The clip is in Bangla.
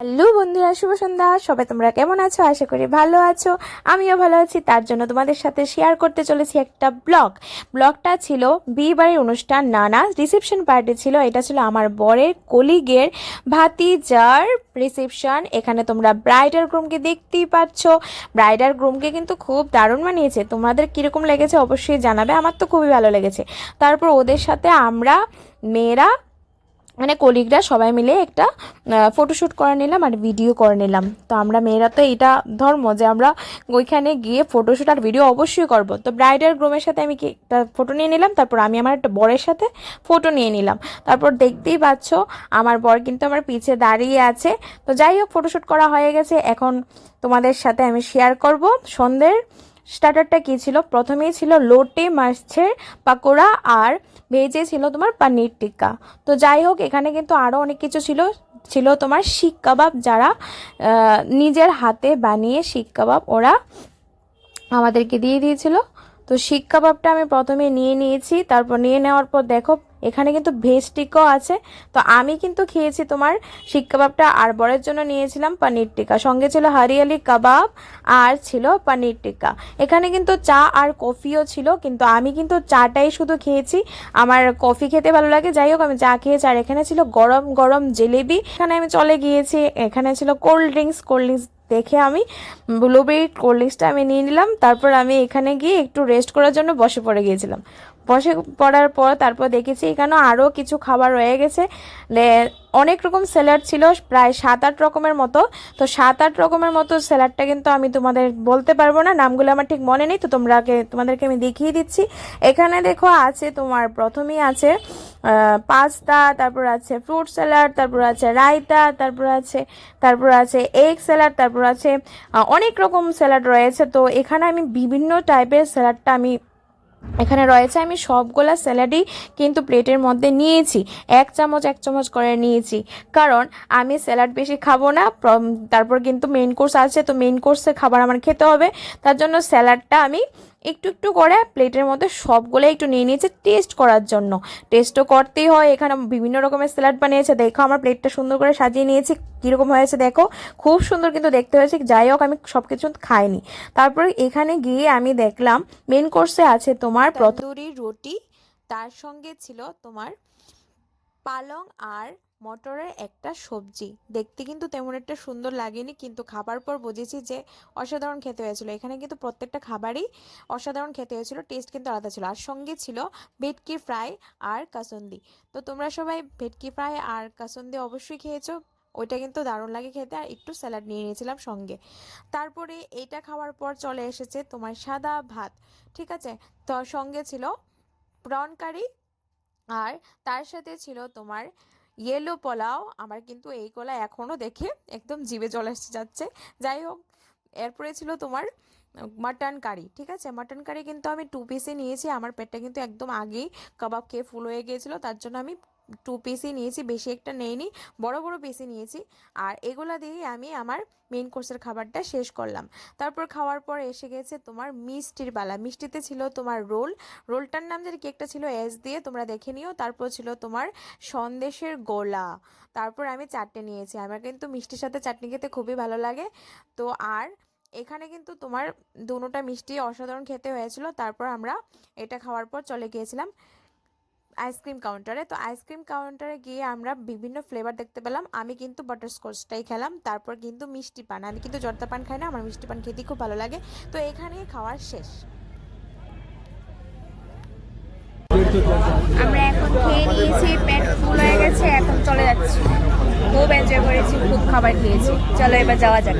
হ্যালো বন্ধুরা, শুভ সন্ধ্যা। সবাই তোমরা কেমন আছো? আশা করি ভালো আছো। আমিও ভালো আছি। তার জন্য তোমাদের সাথে শেয়ার করতে চলেছি একটা ব্লগ। ব্লগটা ছিল বিয়ে বাড়ির অনুষ্ঠান নানা। রিসেপশন পার্টি ছিল। এটা ছিল আমার বরের কলিগের ভাতিজার রিসেপশন এখানে তোমরা ব্রাইডার গ্রুমকে দেখতেই পাচ্ছ। ব্রাইডার গ্রুমকে কিন্তু খুব দারুণ মানিয়েছে। তোমাদের কীরকম লেগেছে অবশ্যই জানাবে। আমার তো খুবই ভালো লেগেছে। তারপর ওদের সাথে আমরা, মেয়েরা মানে কলিগরা সবাই মিলে একটা ফটোশ্যুট করে নিলাম আর ভিডিও করে নিলাম। তো আমরা মেয়েরা তো এটা ধর্ম যে আমরা ওইখানে গিয়ে ফটোশ্যুট আর ভিডিও অবশ্যই করব। তো ব্রাইডাল গ্রুমের সাথে আমি কি একটা ফটো নিয়ে নিলাম, তারপর আমি আমার একটা বরের সাথে ফটো নিয়ে নিলাম। তারপর দেখতেই পাচ্ছ আমার বর কিন্তু আমার পিছে দাঁড়িয়ে আছে। তো যাই হোক ফটোশ্যুট করা হয়ে গেছে। এখন তোমাদের সাথে আমি শেয়ার করব সন্ধ্যের। স্টার্টারটা কী ছিল? প্রথমেই ছিল লোটে মাছের পাকোড়া আর ভেজে ছিল তোমার পানির টিক্কা। তো যাই হোক, এখানে কিন্তু আরও অনেক কিছু ছিল। ছিল তোমার শিক কাবাব যারা নিজের হাতে বানিয়ে শিক কাবাব ওরা আমাদেরকে দিয়ে দিয়েছিল। তো শিক কাবাবটা আমি প্রথমে নিয়ে নিয়েছি, তারপর নিয়ে নেওয়ার পর দেখো, এখানে কিন্তু ভেজ টিকাও আছে। তো আমি কিন্তু খেয়েছি তোমার শিক কাবাবটা, আর বরের জন্য নিয়েছিলাম পনির টিক্কা। সঙ্গে ছিল হারিয়ালি কাবাব, আর ছিল পনির টিক্কা। এখানে কিন্তু চা আর কফিও ছিল, কিন্তু আমি কিন্তু চাটাই শুধু খেয়েছি। আমার কফি খেতে ভালো লাগে, যাই হোক, আমি চা খেয়েছি। আর এখানে ছিল গরম গরম জিলেবি এখানে আমি চলে গিয়েছি, এখানে ছিল কোল্ড ড্রিঙ্কস কোল্ড ড্রিঙ্কস দেখে আমি ব্লুবেরি কোল্ড ড্রিঙ্কসটা আমি নিয়ে নিলাম। তারপর আমি এখানে গিয়ে একটু রেস্ট করার জন্য বসে পড়ে গিয়েছিলাম। বসে পড়ার পর তারপর দেখেছি এখানে আরও কিছু খাবার রয়ে গেছে। অনেক রকম স্যালাড ছিল, প্রায় সাত আট রকমের মতো। তো সাত আট রকমের মতো স্যালাডটা কিন্তু আমি তোমাদের বলতে পারব না, নামগুলো আমার ঠিক মনে নেই, তো তোমরাকে তোমাদেরকে আমি দেখিয়ে দিচ্ছি। এখানে দেখো আছে তোমার প্রথমেই আছে পাস্তা তারপর আছে ফ্রুট স্যালাড তারপর আছে রায়তা, তারপর আছে তারপর আছে এগ স্যালাড তারপর আছে অনেক রকম স্যালাড রয়েছে। তো এখানে আমি বিভিন্ন টাইপের স্যালাডটা আমি এখানে রয়েছে আমি সবগুলা স্যালাডই কিন্তু প্লেটের মধ্যে নিয়েছি। এক চামচ এক চামচ করে নিয়েছি। কারণ আমি স্যালাড বেশি খাব না তারপর কিন্তু মেন কোর্স আছে, তো মেন কোর্সে খাবার আমার খেতে হবে। তার জন্য স্যালাডটা আমি একটু একটু করে প্লেটের মধ্যে সবগুলো একটু নিয়ে নিয়েছে টেস্ট করার জন্য। টেস্টও করতেই হয়, এখানে বিভিন্ন রকমের স্যালাড বানিয়েছে। দেখো আমার প্লেটটা সুন্দর করে সাজিয়ে নিয়েছি, কীরকম হয়েছে দেখো। খুব সুন্দর কিন্তু দেখতে হয়েছে, যাই হোক আমি সব কিছু খাইনি। তারপরে এখানে গিয়ে আমি দেখলাম মেন কোর্সে আছে তোমার প্রতুরি রুটি, তার সঙ্গে ছিল তোমার পালং আর মটরের একটা সবজি। দেখতে কিন্তু তেমন একটা সুন্দর লাগেনি, কিন্তু খাবার পর বুঝেছি যে অসাধারণ খেতে হয়েছিল। এখানে কিন্তু প্রত্যেকটা খাবারই অসাধারণ খেতে হয়েছিল টেস্ট কিন্তু আলাদা ছিল। আর সঙ্গে ছিল ভেটকি ফ্রাই আর কাসন্দি। তো তোমরা সবাই ভেটকি ফ্রাই আর কাসন্দি অবশ্যই খেয়েছো। ওইটা কিন্তু দারুণ লাগে খেতে, আর একটু স্যালাড নিয়ে নিয়েছিলাম সঙ্গে। তারপরে এইটা খাওয়ার পর চলে এসেছে তোমার সাদা ভাত, ঠিক আছে? তো সঙ্গে ছিল প্রন কারি আর তার সাথে ছিল তোমার ইয়েলো পোলাও। আমার কিন্তু এই কলা এখনও দেখে একদম জিভে জল আসছে যাচ্ছে। যাই হোক, এরপরে ছিল তোমার মাটন কারি ঠিক আছে? মাটন কারি কিন্তু আমি টু পিসে নিয়েছি। আমার পেটটা কিন্তু একদম আগেই কাবাব খেয়ে ফুল হয়ে গিয়েছিল। তার জন্য আমি টু পিসই নিয়েছি, বেশি একটা নেইনি, বড় বড় পিসই নিয়েছি। আর এগুলা দিয়েই আমি আমার মেন কোর্সের খাবারটা শেষ করলাম। তারপর খাওয়ার পর এসে গেছে তোমার মিষ্টির পালা। মিষ্টিতে ছিল তোমার রোল। রোলটার নাম যেটা কেকটা ছিল এস দিয়ে তোমরা দেখে নিও। তারপর ছিল তোমার সন্দেশের গোলা। তারপর আমি চাটনি নিয়েছি। আমার কিন্তু মিষ্টির সাথে চাটনি খেতে খুবই ভালো লাগে। তো আর এখানে কিন্তু তোমার দুটোটা মিষ্টি অসাধারণ খেতে হয়েছিল। তারপর আমরা এটা খাওয়ার পর চলে গিয়েছিলাম। আইসক্রিম কাউন্টারে। তো আইসক্রিম কাউন্টারে গিয়ে আমরা বিভিন্ন ফ্লেভার দেখতে পেলাম। আমি কিন্তু বাটারস্কচটাই খেলাম। তারপর কিন্তু মিষ্টি পান। আমি কিন্তু জর্দা পান খাই না। আমার মিষ্টি পান খেতে খুব ভালো লাগে। তো এখানেই খাওয়ার শেষ। আমরা এখন খেয়ে নিয়েছি। পেট ফুল হয়ে গেছে। এখন চলে যাচ্ছি। খুব এনজয় করেছি। খুব খাবার খেয়েছি। চলো এবার যাওয়া যাক।